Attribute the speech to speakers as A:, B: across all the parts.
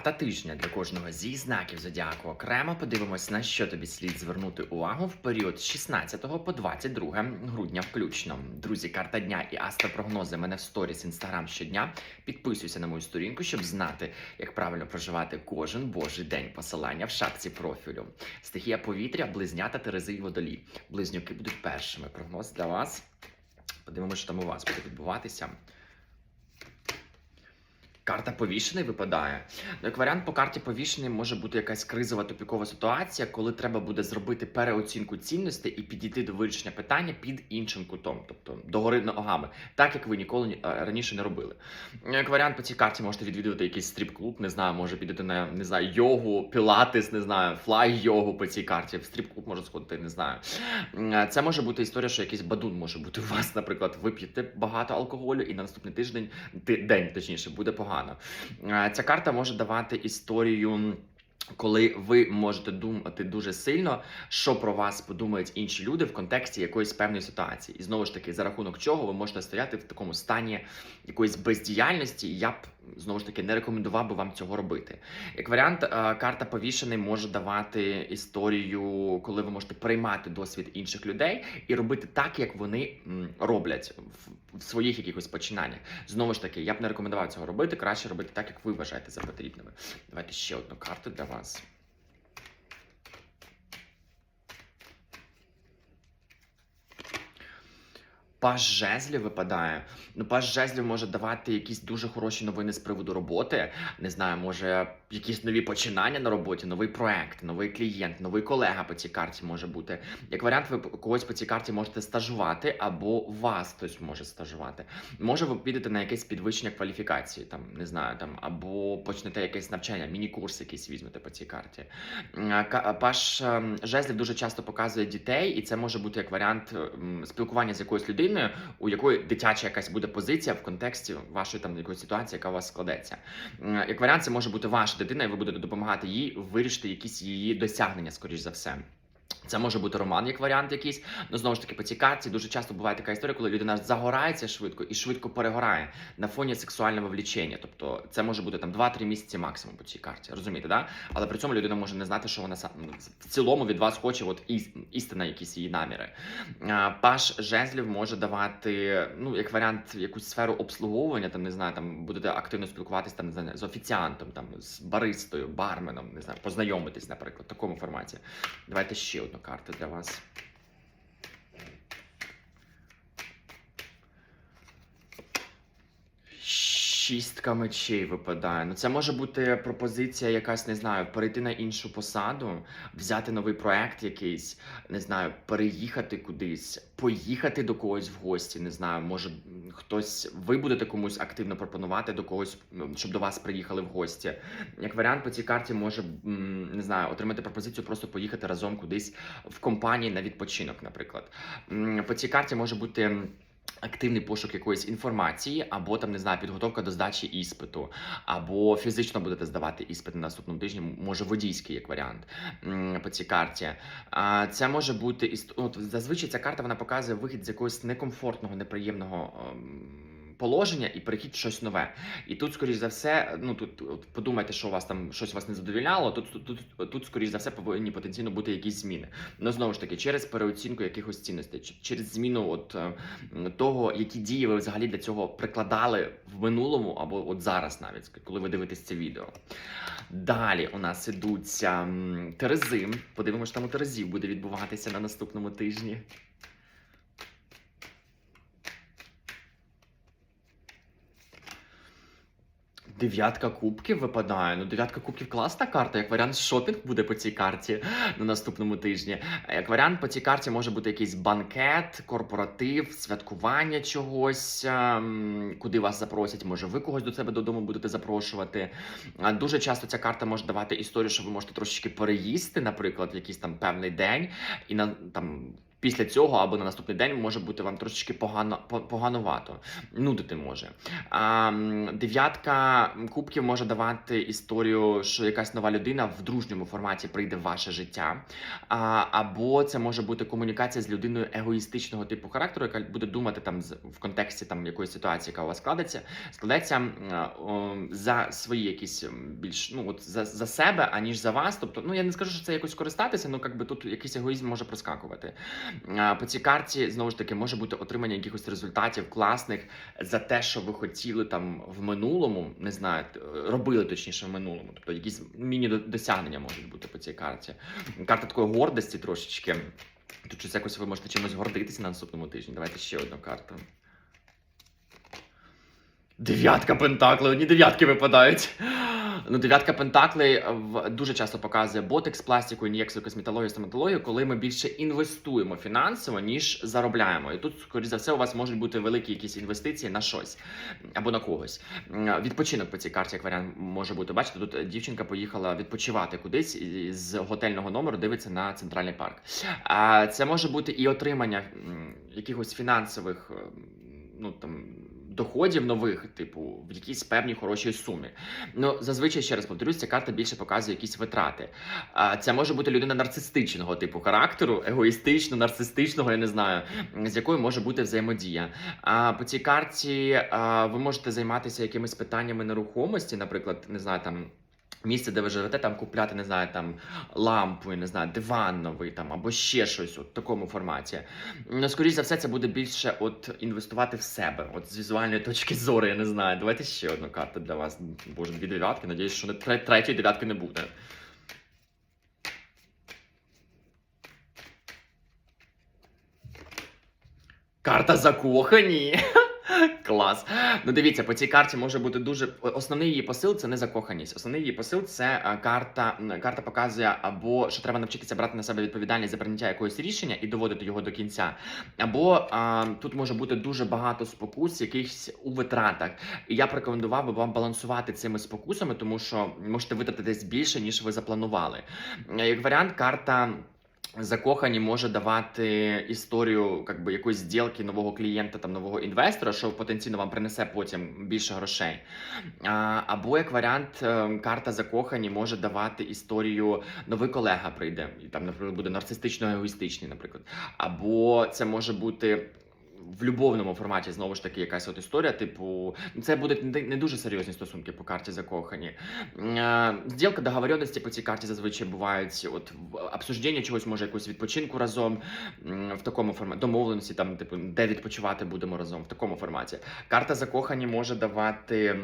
A: Карта тижня для кожного зі знаків зодіаку окремо подивимось, на що тобі слід звернути увагу в період з 16 по 22 грудня включно. Друзі, карта дня і астропрогнози мене в сторіс інстаграм щодня. Підписуйся на мою сторінку, щоб знати, як правильно проживати кожен божий день. Посилання в шапці профілю. Стихія повітря, близнята, терези і водолій. Близнюки будуть першими. Прогноз для вас. Подивимося, що там у вас буде відбуватися. Карта повішений випадає. Ну, як варіант по карті повішений може бути якась кризова тупікова ситуація, коли треба буде зробити переоцінку цінностей і підійти до вирішення питання під іншим кутом, тобто догори ногами, так як ви ніколи е, раніше не робили. Ну, Як варіант по цій карті можете відвідувати якийсь стріп-клуб, не знаю, може підете на не знаю, йогу, пілатес, не знаю, флай-йогу по цій карті. В стріп-клуб може сходити, не знаю. Е, Це може бути історія, що якийсь бадун може бути у вас, наприклад, ви п'єте багато алкоголю, і на наступний тиждень ти- день, точніше, буде погано. Е, Ця карта може давати історію. Коли ви можете думати дуже сильно, що про вас подумають інші люди в контексті якоїсь певної ситуації, і знову ж таки, за рахунок чого ви можете стояти в такому стані якоїсь бездіяльності, я б знову ж таки не рекомендував би вам цього робити. Як варіант, е, карта повішений може давати історію, коли ви можете приймати досвід інших людей і робити так, як вони роблять в, в своїх якихось починаннях. Знову ж таки, я б не рекомендував цього робити. Краще робити так, як ви вважаєте за потрібними. Давайте ще одну карту для вас. Паж жезлів випадає. Ну, паж жезлів може давати якісь дуже хороші новини з приводу роботи. Не знаю, може якісь нові починання на роботі, новий проект, новий клієнт, новий колега по цій карті може бути. Як варіант, ви когось по цій карті можете стажувати, або вас хтось може стажувати. Може, ви підете на якесь підвищення кваліфікації, там не знаю, там або почнете якесь навчання, міні-курс якийсь візьмете по цій карті. М, Паш ем, жезлів дуже часто показує дітей, і це може бути як варіант ем, спілкування з якоюсь людиною, у якої дитяча якась буде позиція в контексті вашої там якоїсь ситуації, яка у вас складеться. Як варіант, це може бути ваша дитина, і ви будете допомагати їй вирішити якісь її досягнення, скоріш за все. Це може бути роман як варіант якийсь. Ну знову ж таки, по цій карті дуже часто буває така історія, коли людина загорається швидко і швидко перегорає на фоні сексуального влічення. Тобто це може бути там 2-3 місяці максимум по цій карті. Розумієте, да? Але при цьому людина може не знати, що вона сам ну, в цілому від вас хоче, от іс- істина, якісь її наміри. Паш жезлів може давати, ну як варіант, якусь сферу обслуговування. Там не знаю, там будете активно спілкуватись там з офіціантом, там з баристою, барменом, не знаю, познайомитись, наприклад, в такому форматі. Давайте ще одну карту для вас. Шістка мечей випадає. Ну, це може бути пропозиція, якась, не знаю, перейти на іншу посаду, взяти новий проект якийсь, не знаю, переїхати кудись, поїхати до когось в гості. Не знаю, може хтось, ви будете комусь активно пропонувати до когось, щоб до вас приїхали в гості. Як варіант, по цій карті може не знаю, отримати пропозицію, просто поїхати разом кудись в компанії на відпочинок, наприклад. По цій карті може бути. Активний пошук якоїсь інформації, або там не знаю, підготовка до здачі іспиту, або фізично будете здавати іспит на наступному тижні, може водійський як варіант по цій карті. Це може бути от, зазвичай ця карта вона показує вихід з якогось некомфортного, неприємного. Положення і перехід щось нове. І тут, скоріш за все, ну тут подумайте, що у вас там щось вас не задовільняло. Тут, тут, тут, тут, скоріш за все, повинні потенційно бути якісь зміни. Ну знову ж таки, через переоцінку якихось цінностей, через зміну от е, того, які дії ви взагалі для цього прикладали в минулому або от зараз, навіть коли ви дивитесь це відео. Далі у нас ідуться терези. Подивимося, там у терезів буде відбуватися на наступному тижні. Дев'ятка кубків випадає. Ну, дев'ятка кубків класна карта. Як варіант, шопінг буде по цій карті на наступному тижні. Як варіант, по цій карті може бути якийсь банкет, корпоратив, святкування чогось, ем, куди вас запросять. Може, ви когось до себе додому будете запрошувати. Дуже часто ця карта може давати історію, що ви можете трошечки переїсти, наприклад, в якийсь там певний день, і на там після цього або на наступний день може бути вам трошечки погано по- поганувато, нудити може. А, дев'ятка кубків може давати історію, що якась нова людина в дружньому форматі прийде в ваше життя. А, або це може бути комунікація з людиною егоїстичного типу характеру, яка буде думати там в контексті там якоїсь ситуації, яка у вас складеться, складеться за свої якісь більш ну от за, за себе, аніж за вас. Тобто, ну я не скажу, що це якось користатися, ну якби тут якийсь егоїзм може проскакувати. По цій карті знову ж таки може бути отримання якихось результатів класних за те, що ви хотіли там в минулому, не знаю, робили точніше в минулому. Тобто якісь міні-досягнення можуть бути по цій карті. Карта такої гордості трошечки. Тут щось якось ви можете чимось гордитися на наступному тижні. Давайте ще одну карту. Дев'ятка пентаклей, одні дев'ятки випадають. Ну, дев'ятка пентаклей дуже часто показує ботекс, пластику, ін'єкцію, косметологію, стоматологію, коли ми більше інвестуємо фінансово, ніж заробляємо. І тут, скоріш за все, у вас можуть бути великі якісь інвестиції на щось або на когось. Відпочинок по цій карті, як варіант, може бути. Бачите, тут дівчинка поїхала відпочивати кудись з готельного номеру дивиться на центральний парк. А це може бути і отримання якихось фінансових ну там. Доходів нових, типу, в якійсь певній хорошій сумі. Ну, зазвичай ще раз повторюсь, ця карта більше показує якісь витрати. А це може бути людина нарцистичного типу характеру, егоїстично, нарцистичного, я не знаю, з якою може бути взаємодія. А по цій карті а, ви можете займатися якимись питаннями нерухомості, наприклад, не знаю, там. Місце, де ви живете, там купляти, не знаю, там лампу, не знаю, диван новий там або ще щось от в такому форматі. Ну, скоріш за все, це буде більше от інвестувати в себе, от з візуальної точки зору, я не знаю. Давайте ще одну карту для вас. Боже, дві дев'ятки. Надіюсь, що не третьої дев'ятки не буде. Карта закохані. Клас. Ну дивіться, по цій карті може бути дуже основний її посил це не закоханість. Основний її посил це е, карта. Карта показує або що треба навчитися брати на себе відповідальність за прийняття якогось рішення і доводити його до кінця. Або а, тут може бути дуже багато спокус, якихось у витратах. І я б рекомендував би вам балансувати цими спокусами, тому що можете витратитись більше, ніж ви запланували. Е, Як варіант, карта. Закохані може давати історію якби, якоїсь зділки нового клієнта, там нового інвестора, що потенційно вам принесе потім більше грошей. А, або як варіант, е, карта закохані може давати історію новий колега прийде, і там, наприклад, буде нарцистично егоїстичний, наприклад. Або це може бути. В любовному форматі знову ж таки якась от історія, типу, це будуть не дуже серйозні стосунки по карті закохані. Е, Зділка договоренності по цій карті зазвичай бувають от обсуждення чогось, може якусь відпочинку разом в такому форматі, домовленості, там, типу, де відпочивати будемо разом в такому форматі. Карта закохані може давати.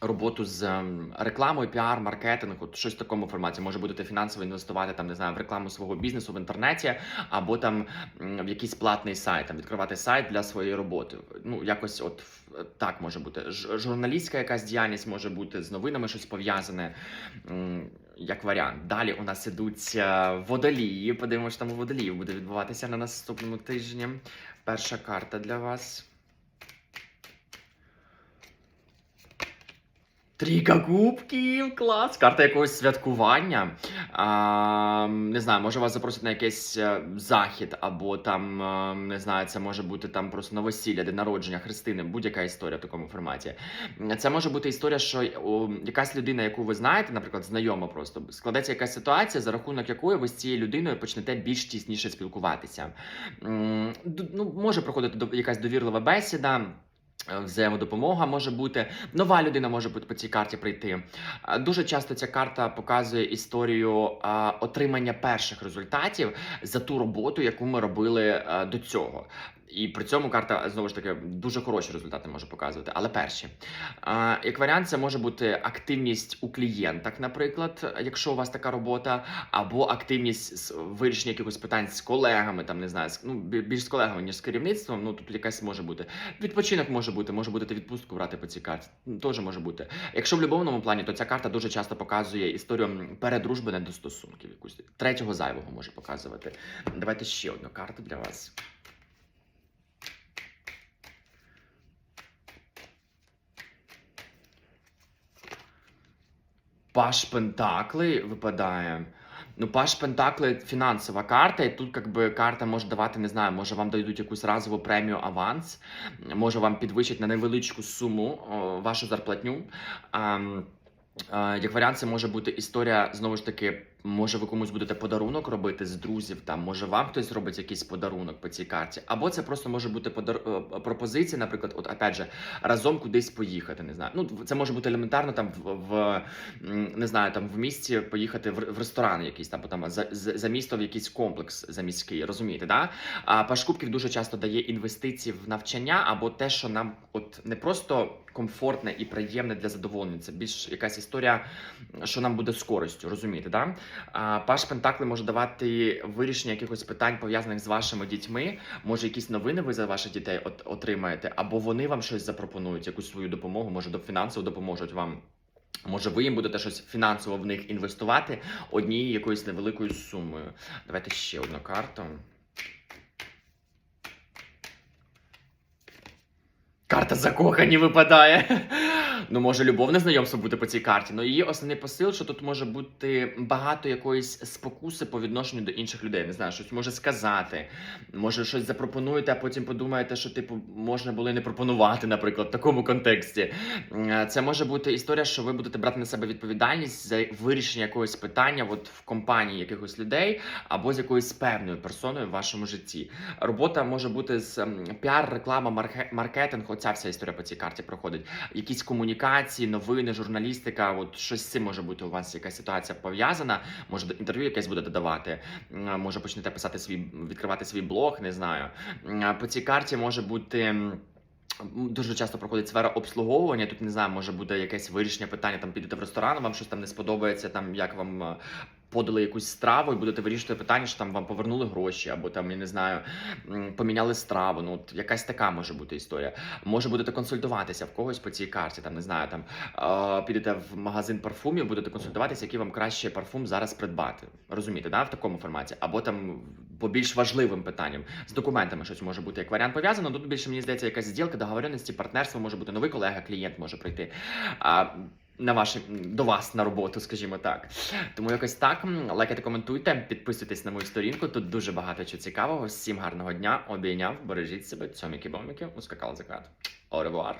A: Роботу з ем, рекламою, піар, маркетинг, от щось в такому форматі. Може будете фінансово інвестувати там, не знаю, в рекламу свого бізнесу в інтернеті, або там в якийсь платний сайт, там відкривати сайт для своєї роботи. Ну, якось от в- так може бути. Журналістська якась діяльність може бути з новинами щось пов'язане. Як варіант. Далі у нас ідуть е, водолії. Подивимося, там у водоліїв буде відбуватися на наступному тижні. Перша карта для вас. Трійка кубків, клас! Карта якогось святкування. А, не знаю, може вас запросять на якийсь е, захід, або там, е, не знаю, це може бути там просто новосілля, день народження, хрестини, будь-яка історія в такому форматі. Це може бути історія, що якась людина, яку ви знаєте, наприклад, знайома просто, складеться якась ситуація, за рахунок якої ви з цією людиною почнете більш тісніше спілкуватися. Ну, може проходити якась довірлива бесіда. Е, Взаємодопомога може бути, нова людина може бути по цій карті прийти. Дуже часто ця карта показує історію отримання перших результатів за ту роботу, яку ми робили до цього. І при цьому карта знову ж таки дуже хороші результати може показувати, але перші. Як варіант, це може бути активність у клієнтах, наприклад, якщо у вас така робота, або активність вирішення якихось питань з колегами, там не знаю, ну більш з колегами, ніж з керівництвом. Ну тут якась може бути. Відпочинок може бути, може бути відпустку брати по цій карті. Ну, Теж може бути. Якщо в любовному плані, то ця карта дуже часто показує історію передружби не до стосунків. Якусь третього зайвого може показувати. Давайте ще одну карту для вас. Паш Пентаклей випадає. Ну, Паш Пентакли фінансова карта, і тут якби карта може давати, не знаю, може вам дадуть якусь разову премію аванс, може вам підвищать на невеличку суму о, вашу зарплатню. А, а, як варіант, це може бути історія знову ж таки. Може, ви комусь будете подарунок робити з друзів, там може вам хтось робить якийсь подарунок по цій карті, або це просто може бути подар... е, пропозиція, наприклад, от опять же, разом кудись поїхати. Не знаю. Ну це може бути елементарно там в, в не знаю, там в місті поїхати в, в ресторан, якийсь там, або там за, за за місто в якийсь комплекс заміський. Розумієте, да? А Паш Кубків дуже часто дає інвестиції в навчання або те, що нам от не просто комфортне і приємне для задоволення. Це більш якась історія, що нам буде з користю, розумієте, да? Паш Пентакли може давати вирішення якихось питань пов'язаних з вашими дітьми. Може, якісь новини ви за ваших дітей от, отримаєте, або вони вам щось запропонують, якусь свою допомогу, може фінансово допоможуть вам. Може, ви їм будете щось фінансово в них інвестувати однією якоюсь невеликою сумою. Давайте ще одну карту. Карта закохані випадає. Ну, може, любовне знайомство бути по цій карті. Ну, її основний посил, що тут може бути багато якоїсь спокуси по відношенню до інших людей. Не знаю, щось може сказати, може щось запропонуєте, а потім подумаєте, що типу можна було не пропонувати, наприклад, в такому контексті. Це може бути історія, що ви будете брати на себе відповідальність за вирішення якогось питання от в компанії якихось людей або з якоюсь певною персоною в вашому житті. Робота може бути з піар, реклама, маркетинг. Оця вся історія по цій карті проходить. Якісь комунікації, новини, журналістика. От щось з цим може бути у вас якась ситуація пов'язана. Може, інтерв'ю якесь будете давати. Може, почнете писати свій відкривати свій блог, не знаю. По цій карті може бути. Дуже часто проходить сфера обслуговування. Тут не знаю, може буде якесь вирішення питання. Там підете в ресторан, вам щось там не сподобається, там як вам подали якусь страву, і будете вирішувати питання, що там вам повернули гроші, або там я не знаю, поміняли страву. Ну от якась така може бути історія. Може будете консультуватися в когось по цій карті. Там не знаю, там е, підете в магазин парфумів, будете консультуватися, який вам краще парфум зараз придбати. Розумієте, да? в такому форматі, або там по більш важливим питанням з документами щось може бути як варіант пов'язано. Тут більше мені здається, якась зділка, договоренності, партнерство може бути новий колега, клієнт може прийти. А, на ваші до вас на роботу, скажімо так. Тому якось так. Лайкайте, коментуйте, підписуйтесь на мою сторінку. Тут дуже багато чого цікавого. Всім гарного дня. Обійняв, бережіть себе, цьоміки-боміки, ускакал закат. Revoir.